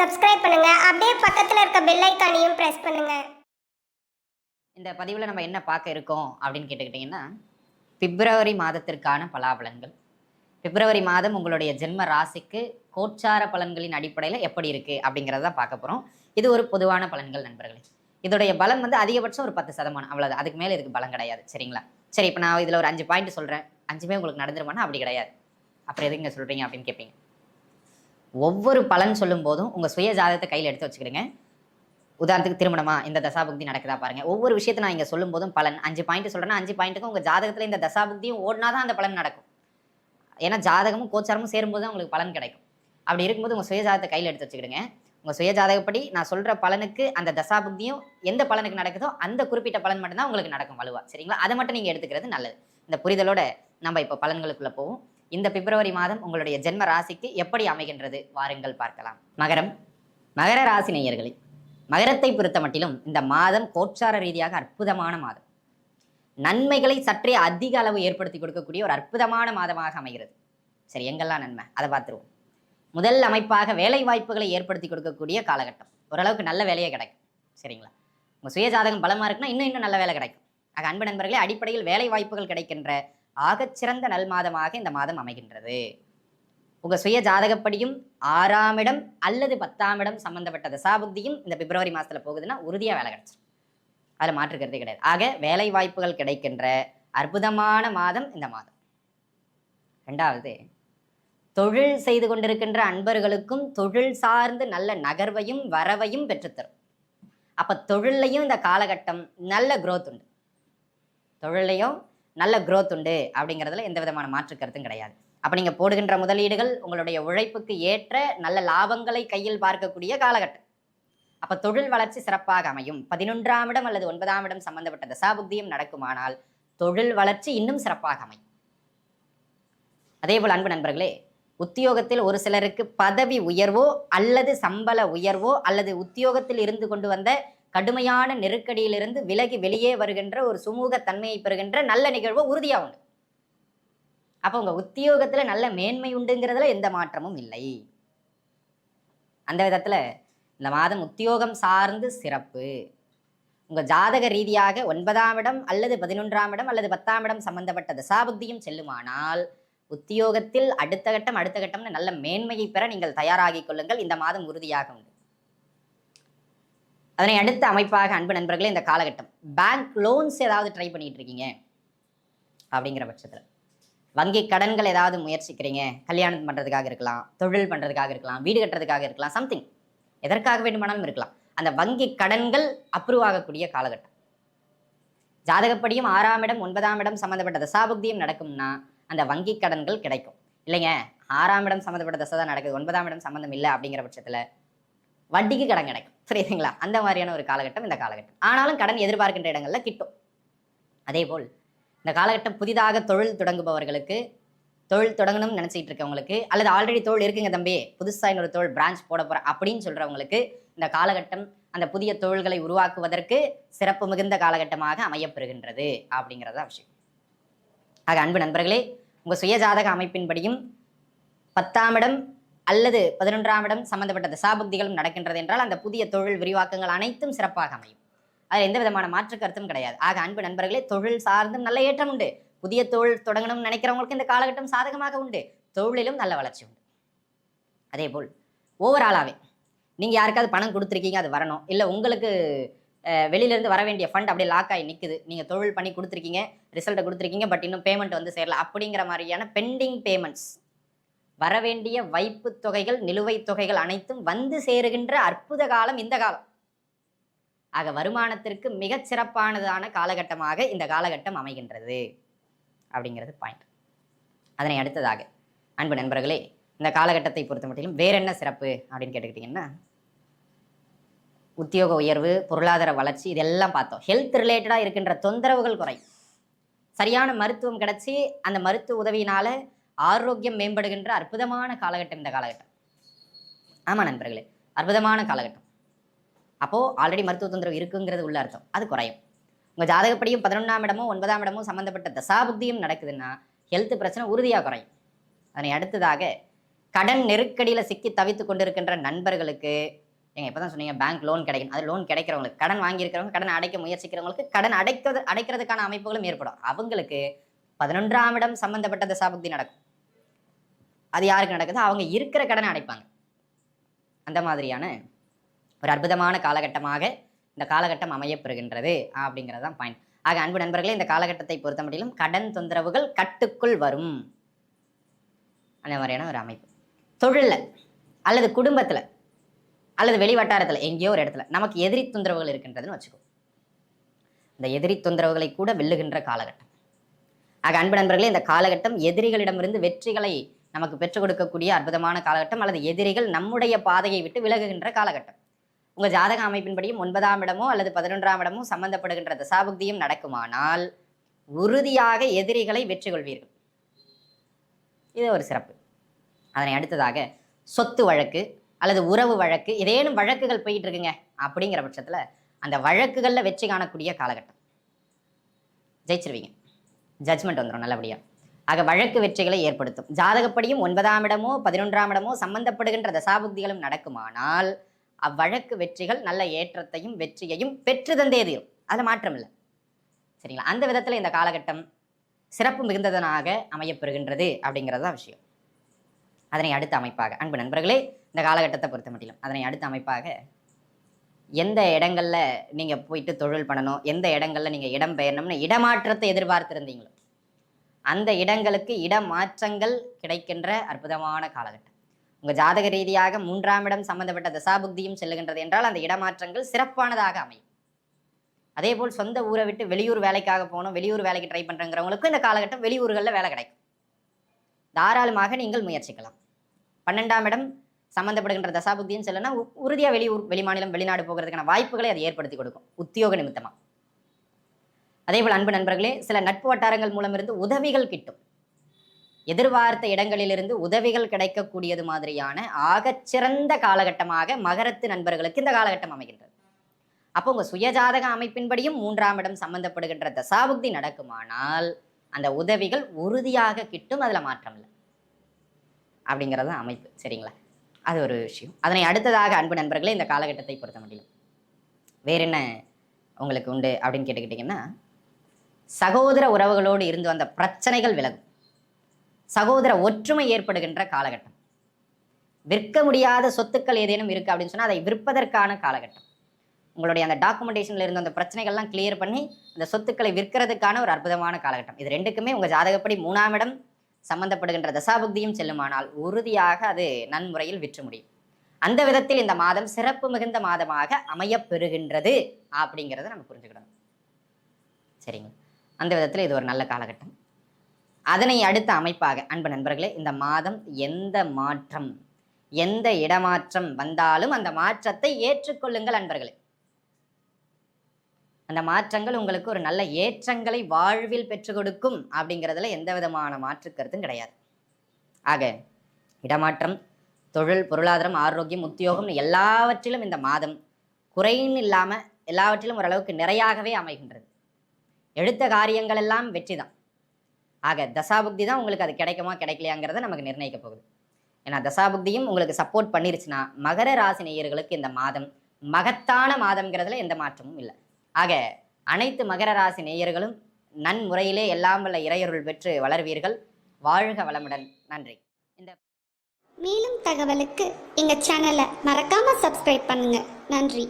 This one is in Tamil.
சப்ஸ்கிரைப் பண்ணுங்க. அப்படியே பக்கத்துல இருக்க பெல் ஐக்கானையும் பிரஸ் பண்ணுங்க. இந்த பதிவில் நம்ம என்ன பார்க்க இருக்கோம் அப்படின்னு கேட்டுக்கிட்டிங்கன்னா பிப்ரவரி மாதத்திற்கான பலாபலன்கள். பிப்ரவரி மாதம் உங்களுடைய ஜென்ம ராசிக்கு கோச்சார பலன்களின் அடிப்படையில் எப்படி இருக்குது அப்படிங்கிறத பார்க்க போகிறோம் இது ஒரு பொதுவான பலன்கள் நண்பர்களே. இதோடைய பலம் வந்து அதிகபட்சம் ஒரு பத்து சதமானம். அவ்வளோதான் அதுக்கு மேலே இதுக்கு பலம் கிடையாது. சரிங்களா? சரி இப்போ நான் இதில் ஒரு அஞ்சு பாயிண்ட் சொல்கிறேன் அஞ்சுமே உங்களுக்கு நடந்துருமானா? அப்படி கிடையாது. அப்புறம் எதுங்க சொல்கிறீங்க அப்படின்னு கேட்பீங்க ஒவ்வொரு பலன் சொல்லும் போதும் உங்கள் சுய ஜாதகத்தை கையில் எடுத்து வச்சுக்கிடுங்க. உதாரணத்துக்கு திருமணமா இந்த தசாபுக்தி நடக்குதா பாருங்க. ஒவ்வொரு விஷயத்தை நான் இங்க சொல்லும் போதும் பலன். அஞ்சு பாயிண்ட் சொல்றேன்னா அஞ்சு பாயிண்ட்டுக்கும் உங்க ஜாதகத்துல இந்த தசாபுக்தியும் ஓடினா தான் அந்த பலன் நடக்கும். ஏன்னா ஜாதகமும் கோச்சாரமும் சேரும்போது தான் உங்களுக்கு பலன் கிடைக்கும். அப்படி இருக்கும்போது உங்க சுய ஜாதகத்தை கையில் எடுத்து வச்சுக்கிடுங்க. உங்க சுய ஜாதகப்படி நான் சொல்ற பலனுக்கு அந்த தசாபுக்தியும் எந்த பலனுக்கு நடக்குதோ அந்த குறிப்பிட்ட பலன் மட்டும்தான் உங்களுக்கு நடக்கும் வலுவா. சரிங்களா? அதை மட்டும் நீங்க எடுத்துக்கிறது நல்லது. இந்த புரிதலோட நம்ம இப்போ பலன்களுக்குள்ள போவோம். இந்த பிப்ரவரி மாதம் உங்களுடைய ஜென்ம ராசிக்கு எப்படி அமைகின்றது? வாருங்கள் பார்க்கலாம். மகரம் மகர ராசி நேயர்களே மகரத்தை பொறுத்த மட்டிலும் இந்த மாதம் கோட்சார ரீதியாக அற்புதமான மாதம். நன்மைகளை சற்றே அதிக அளவு ஏற்படுத்தி கொடுக்கக்கூடிய ஒரு அற்புதமான மாதமாக அமைகிறது. சரி எங்கெல்லாம் நன்மை? அதை பார்த்துருவோம். முதல் அமைப்பாக வேலை வாய்ப்புகளை ஏற்படுத்தி கொடுக்கக்கூடிய காலகட்டம். ஓரளவுக்கு நல்ல வேலையே கிடைக்கும். சரிங்களா? உங்கள் சுய ஜாதகம் பலமாக இருக்குன்னா இன்னும் இன்னும் நல்ல வேலை கிடைக்கும். ஆக அன்பு நண்பர்களே அடிப்படையில் வேலை வாய்ப்புகள் கிடைக்கின்ற ஆகச்சிறந்த நல் மாதமாக இந்த மாதம் அமைகின்றது. உங்க சுய ஜாதகப்படியும் ஆறாம் இடம் அல்லது பத்தாம் இடம் சம்பந்தப்பட்ட தசாபுக்தியும் இந்த பிப்ரவரி மாசத்துல போகுதுன்னா உறுதியா வேலை கிடைச்சிடும் அதில் மாற்றுக்கிறதே கிடையாது. ஆக வேலை வாய்ப்புகள் கிடைக்கின்ற அற்புதமான மாதம் இந்த மாதம். ரெண்டாவது தொழில் செய்து கொண்டிருக்கின்ற அன்பர்களுக்கும் தொழில் சார்ந்து நல்ல நகர்வையும் வரவையும் பெற்றுத்தரும். அப்போ தொழிலையும் இந்த காலகட்டம் நல்ல குரோத் உண்டு. தொழிலையும் நல்ல க்ரோத் உண்டு அப்படிங்கிறதுல எந்த விதமான மாற்று கருத்தும் கிடையாது. அப்ப நீங்க போடுகின்ற முதலீடுகள் உங்களுடைய உழைப்புக்கு ஏற்ற நல்ல லாபங்களை கையில் பார்க்கக்கூடிய காலகட்டம். அப்ப தொழில் வளர்ச்சி சிறப்பாக அமையும். பதினொன்றாம் இடம் அல்லது ஒன்பதாம் இடம் சம்பந்தப்பட்ட தசாபுக்தியும் நடக்குமானால் தொழில் வளர்ச்சி இன்னும் சிறப்பாக அமையும். அதே போல் அன்பு நண்பர்களே உத்தியோகத்தில் ஒரு சிலருக்கு பதவி உயர்வோ அல்லது சம்பள உயர்வோ அல்லது உத்தியோகத்தில் இருந்து கொண்டு வந்த கடுமையான நெருக்கடியிலிருந்து விலகி வெளியே வருகின்ற ஒரு சுமூக தன்மையை பெறுகின்ற நல்ல நிகழ்வு உறுதியாக உண்டு. அப்போ உங்க உத்தியோகத்துல நல்ல மேன்மை உண்டுங்கிறதுல எந்த மாற்றமும் இல்லை. அந்த விதத்துல இந்த மாதம் உத்தியோகம் சார்ந்து சிறப்பு. உங்க ஜாதக ரீதியாக ஒன்பதாம் இடம் அல்லது பதினொன்றாம் இடம் அல்லது பத்தாம் இடம் சம்பந்தப்பட்ட தசாபுக்தியும் செல்லுமானால் உத்தியோகத்தில் அடுத்த கட்டம் அடுத்த கட்டம்னு நல்ல மேன்மையை பெற நீங்கள் தயாராகிக் கொள்ளுங்கள். இந்த மாதம் உறுதியாக உண்டு. அதனை அடுத்த அமைப்பாக அன்பு நண்பர்களே இந்த காலகட்டம். பேங்க் லோன்ஸ் ஏதாவது ட்ரை பண்ணிட்டு இருக்கீங்க அப்படிங்கிற பட்சத்தில். வங்கி கடன்கள் ஏதாவது முயற்சிக்கிறீங்க? கல்யாணம் பண்ணுறதுக்காக இருக்கலாம் தொழில் பண்ணுறதுக்காக இருக்கலாம் வீடு கட்டுறதுக்காக இருக்கலாம் சம்திங் எதற்காக வேண்டுமானாலும் இருக்கலாம். அந்த வங்கி கடன்கள் அப்ரூவ் ஆகக்கூடிய காலகட்டம். ஜாதகப்படியும் ஆறாம் இடம் ஒன்பதாம் இடம் சம்மந்தப்பட்ட தசாபுக்தியும் நடக்கும்னா அந்த வங்கி கடன்கள் கிடைக்கும். இல்லைங்க ஆறாம் இடம் சம்மந்தப்பட்ட தசை தான் நடக்குது ஒன்பதாம் இடம் சம்மந்தம் இல்லை அப்படிங்கிற பட்சத்தில் வட்டிக்கு கடன் கிடைக்கும். சரிங்களா அந்த மாதிரியான ஒரு காலகட்டம் இந்த காலகட்டம். ஆனாலும் கடன் எதிர்பார்க்கின்ற இடங்கள்ல கிட்டும். அதே போல் இந்த காலகட்டம் புதிதாக தொழில் தொடங்குபவர்களுக்கு தொழில் தொடங்கணும்னு நினச்சிட்டு இருக்கவங்களுக்கு அல்லது ஆல்ரெடி தொழில் இருக்குங்க தம்பி புதுசாக இன்னொரு தொழில் பிரான்ச் போட போகிறேன் அப்படின்னு சொல்கிறவங்களுக்கு இந்த காலகட்டம் அந்த புதிய தொழில்களை உருவாக்குவதற்கு சிறப்பு மிகுந்த காலகட்டமாக அமையப்பெறுகின்றது அப்படிங்கிறதா விஷயம். ஆக அன்பு நண்பர்களே உங்கள் சுயஜாதக அமைப்பின்படியும் பத்தாம் இடம் அல்லது பதினொன்றாம் இடம் சம்பந்தப்பட்ட தசாபுக்திகளும் நடக்கின்றது என்றால் அந்த புதிய தொழில் விரிவாக்கங்கள் அனைத்தும் சிறப்பாக அமையும். அதில் எந்த விதமான மாற்று கருத்தும் கிடையாது. ஆக அன்பு நண்பர்களே தொழில் சார்ந்தும் நல்ல ஏற்றம் உண்டு. புதிய தொழில் தொடங்கணும்னு நினைக்கிறவங்களுக்கு இந்த காலகட்டம் சாதகமாக உண்டு. தொழிலும் நல்ல வளர்ச்சி உண்டு. அதே போல் ஓவராலாகவே நீங்கள் யாருக்காவது பணம் கொடுத்துருக்கீங்க அது வரணும். இல்லை உங்களுக்கு அஹ், வெளியிலேருந்து வர வேண்டிய ஃபண்ட் அப்படியே லாக் ஆகி நிற்குது நீங்கள் தொழில் பண்ணி கொடுத்துருக்கீங்க ரிசல்ட்டை கொடுத்துருக்கீங்க பட் இன்னும் பேமெண்ட் வந்து சேரல அப்படிங்கிற மாதிரியான பெண்டிங் பேமெண்ட்ஸ் வரவேண்டிய வைப்பு தொகைகள் நிலுவைத் தொகைகள் அனைத்தும் வந்து சேருகின்ற அற்புத காலம் இந்த காலம். ஆக வருமானத்திற்கு மிகச் சிறப்பானதான காலகட்டமாக இந்த காலகட்டம் அமைகின்றது அப்படிங்கிறது பாயிண்ட் அதனை அடுத்ததாக அன்பு நண்பர்களே இந்த காலகட்டத்தை பொறுத்த மட்டிலும் வேற என்ன சிறப்பு அப்படின்னு கேட்டுக்கிட்டிங்கன்னா உத்தியோக உயர்வு பொருளாதார வளர்ச்சி இதெல்லாம் பார்த்தோம். ஹெல்த் ரிலேட்டடாக இருக்கின்ற தொந்தரவுகள் குறையும். சரியான மருத்துவம் கிடச்சி அந்த மருத்துவ உதவியினால ஆரோக்கியம் மேம்படுகின்ற அற்புதமான காலகட்டம் இந்த காலகட்டம். ஆமாம் நண்பர்களே அற்புதமான காலகட்டம். அப்போது ஆல்ரெடி மருத்துவ தொந்தரவு இருக்குங்கிறது உள்ள அர்த்தம். அது குறையும். உங்கள் ஜாதகப்படியும் பதினொன்றாம் இடமோ ஒன்பதாம் இடமோ சம்மந்தப்பட்ட தசாபுக்தியும் நடக்குதுன்னா ஹெல்த் பிரச்சனை உறுதியாக குறையும். அதனை அடுத்ததாக கடன் நெருக்கடியில சிக்கி தவித்து கொண்டிருக்கின்ற நண்பர்களுக்கு நீங்கள் இப்போ தான் சொன்னீங்க பேங்க் லோன் கிடைக்கும் அது லோன் கிடைக்கிறவங்களுக்கு கடன் வாங்கியிருக்கிறவங்க கடன் அடைக்க முயற்சிக்கிறவங்களுக்கு கடன் அடைக்கிறது அடைக்கிறதுக்கான அமைப்புகளும் ஏற்படும். அவங்களுக்கு பதினொன்றாம் இடம் சம்மந்தப்பட்ட தசாபுக்தி நடக்கும். அது யாருக்கு நடக்குதோ? அவங்க இருக்கிற கடனை அடைப்பாங்க. அந்த மாதிரியான ஒரு அற்புதமான காலகட்டமாக இந்த காலகட்டம் அமையப்பெறுகின்றது அப்படிங்கிறது தான் பாயிண்ட் ஆக அன்பு நண்பர்களே இந்த காலகட்டத்தை பொறுத்த மட்டிலும் கடன் தொந்தரவுகள் கட்டுக்குள் வரும். அந்த மாதிரியான ஒரு அமைப்பு. தொழிலில் அல்லது குடும்பத்தில் அல்லது வெளி வட்டாரத்தில் எங்கேயோ ஒரு இடத்துல நமக்கு எதிரி தொந்தரவுகள் இருக்கின்றதுன்னு வச்சுக்கோ. இந்த எதிரி தொந்தரவுகளை கூட வெல்லுகின்ற காலகட்டம். ஆக அன்பு நண்பர்களே இந்த காலகட்டம் எதிரிகளிடமிருந்து வெற்றிகளை நமக்கு பெற்றுக் கொடுக்கக்கூடிய அற்புதமான காலகட்டம் அல்லது எதிரிகள் நம்முடைய பாதையை விட்டு விலகுகின்ற காலகட்டம். உங்கள் ஜாதக அமைப்பின்படியும் ஒன்பதாம் இடமோ அல்லது பதினொன்றாம் இடமோ சம்பந்தப்படுகின்ற தசாபுக்தியும் நடக்குமானால் உறுதியாக எதிரிகளை வெற்றி கொள்வீர்கள். இது ஒரு சிறப்பு. அதனை அடுத்ததாக சொத்து வழக்கு அல்லது உறவு வழக்கு ஏதேனும் வழக்குகள் போயிட்டு இருக்குங்க அப்படிங்கிற பட்சத்தில் அந்த வழக்குகளில் வெற்றி காணக்கூடிய காலகட்டம். ஜெயிச்சிருவீங்க. ஜட்ஜ்மெண்ட் வந்துடும் நல்லபடியாக ஆக வழக்கு வெற்றிகளை ஏற்படுத்தும். ஜாதகப்படியும் ஒன்பதாம் இடமோ பதினொன்றாம் இடமோ சம்பந்தப்படுகின்ற தசாபுக்திகளும் நடக்குமானால் அவ்வழக்கு வெற்றிகள் நல்ல ஏற்றத்தையும் வெற்றியையும் பெற்று தந்தே தீரும். அதில் மாற்றம் இல்லை. சரிங்களா? அந்த விதத்தில் இந்த காலகட்டம் சிறப்பு மிகுந்ததனாக அமையப்பெறுகின்றது அப்படிங்கிறது தான் விஷயம். அதனை அடுத்த அமைப்பாக அன்பு நண்பர்களே இந்த காலகட்டத்தை பொறுத்த மட்டும் அதனை அடுத்த அமைப்பாக எந்த இடங்களில் நீங்கள் போயிட்டு தொழில் பண்ணணும் எந்த இடங்களில் நீங்கள் இடம் பெயரணும்னு இடமாற்றத்தை எதிர்பார்த்திருந்தீங்களோ அந்த இடங்களுக்கு இடமாற்றங்கள் கிடைக்கின்ற அற்புதமான காலகட்டம். உங்கள் ஜாதக ரீதியாக மூன்றாம் இடம் சம்பந்தப்பட்ட தசாபுக்தியும் செல்லுகின்றது என்றால் அந்த இடமாற்றங்கள் சிறப்பானதாக அமையும். அதே போல் சொந்த ஊரை விட்டு வெளியூர் வேலைக்காக போகணும் வெளியூர் வேலைக்கு ட்ரை பண்ணுறங்கிறவங்களுக்கும் இந்த காலகட்டம் வெளியூர்களில் வேலை கிடைக்கும். தாராளமாக நீங்கள் முயற்சிக்கலாம். பன்னெண்டாம் இடம் சம்மந்தப்படுகின்ற தசாபுக்தின்னு சொல்லனா உறுதியாக வெளியூர் வெளிமாநிலம் வெளிநாடு போகிறதுக்கான வாய்ப்புகளை அது ஏற்படுத்தி கொடுக்கும். உத்தியோக நிமித்தமாக அதே போல் அன்பு நண்பர்களே சில நட்பு வட்டாரங்கள் மூலம் இருந்து உதவிகள் கிட்டும். எதிர்பார்த்த இடங்களிலிருந்து உதவிகள் கிடைக்கக்கூடியது மாதிரியான ஆகச்சிறந்த காலகட்டமாக மகரத்து நண்பர்களுக்கு இந்த காலகட்டம் அமைகின்றது. அப்போ உங்கள் சுயஜாதக அமைப்பின்படியும் மூன்றாம் இடம் சம்பந்தப்படுகின்ற தசாபுக்தி நடக்குமானால் அந்த உதவிகள் உறுதியாக கிட்டும் அதில் மாற்றம் இல்லை. அப்படிங்கிறது தான் அமைப்பு சரிங்களா? அது ஒரு விஷயம். அதனை அடுத்ததாக அன்பு நண்பர்களே இந்த காலகட்டத்தை பொறுத்த முடியும். வேற என்ன உங்களுக்கு உண்டு அப்படின்னு கேட்டுக்கிட்டிங்கன்னா சகோதர உறவுகளோடு இருந்து வந்த பிரச்சனைகள் விலகும். சகோதர ஒற்றுமை ஏற்படுகின்ற காலகட்டம். விற்க முடியாத சொத்துக்கள் ஏதேனும் இருக்கு அப்படின்னு சொன்னால் அதை விற்பதற்கான காலகட்டம். உங்களுடைய அந்த டாக்குமெண்டேஷனில் இருந்த அந்த பிரச்சனைகள்லாம் கிளியர் பண்ணி அந்த சொத்துக்களை விற்கிறதுக்கான ஒரு அற்புதமான காலகட்டம். இது ரெண்டுக்குமே உங்கள் ஜாதகப்படி மூணாம் இடம் சம்பந்தப்படுகின்ற தசாபுக்தியும் செல்லுமானால் உறுதியாக அது நன்முறையில் விற்று முடியும். அந்த விதத்தில் இந்த மாதம் சிறப்பு மிகுந்த மாதமாக அமையப்பெறுகின்றது அப்படிங்கிறத நம்ம புரிஞ்சுக்கிடணும். சரிங்க அந்த விதத்தில் இது ஒரு நல்ல காலகட்டம். அதனை அடுத்த அமைப்பாக அன்பு நண்பர்களே இந்த மாதம் எந்த மாற்றம் எந்த இடமாற்றம் வந்தாலும் அந்த மாற்றத்தை ஏற்றுக்கொள்ளுங்கள் அன்பர்களே. அந்த மாற்றங்கள் உங்களுக்கு ஒரு நல்ல ஏற்றங்களை வாழ்வில் பெற்றுக் கொடுக்கும் அப்படிங்கிறதுல எந்த விதமான மாற்று கருத்தும் கிடையாது. ஆக இடமாற்றம் தொழில் பொருளாதாரம் ஆரோக்கியம் உத்தியோகம் எல்லாவற்றிலும் இந்த மாதம் குறைன்னு இல்லாமல் எல்லாவற்றிலும் ஓரளவுக்கு நிறையாகவே அமைகின்றது. எடுத்த காரியங்கள் எல்லாம் வெற்றி தான் ஆக தசாபுக்தி தான் உங்களுக்கு அது கிடைக்குமா கிடைக்கலையாங்கிறத நமக்கு நிர்ணயிக்க போகுது. ஏன்னா தசாபுக்தியும் உங்களுக்கு சப்போர்ட் பண்ணிருச்சுன்னா மகர ராசி நேயர்களுக்கு இந்த மாதம் மகத்தான மாதம்ங்கிறதுல எந்த மாற்றமும் இல்லை. ஆக அனைத்து மகர ராசி நேயர்களும் நன்முறையிலே எல்லாம் வல்ல இறையருள் பெற்று வளர்வீர்கள். வாழ்க வளமுடன். நன்றி. இந்த மேலும் தகவலுக்கு எங்கள் சேனலை மறக்காமல் சப்ஸ்கிரைப் பண்ணுங்கள் நன்றி.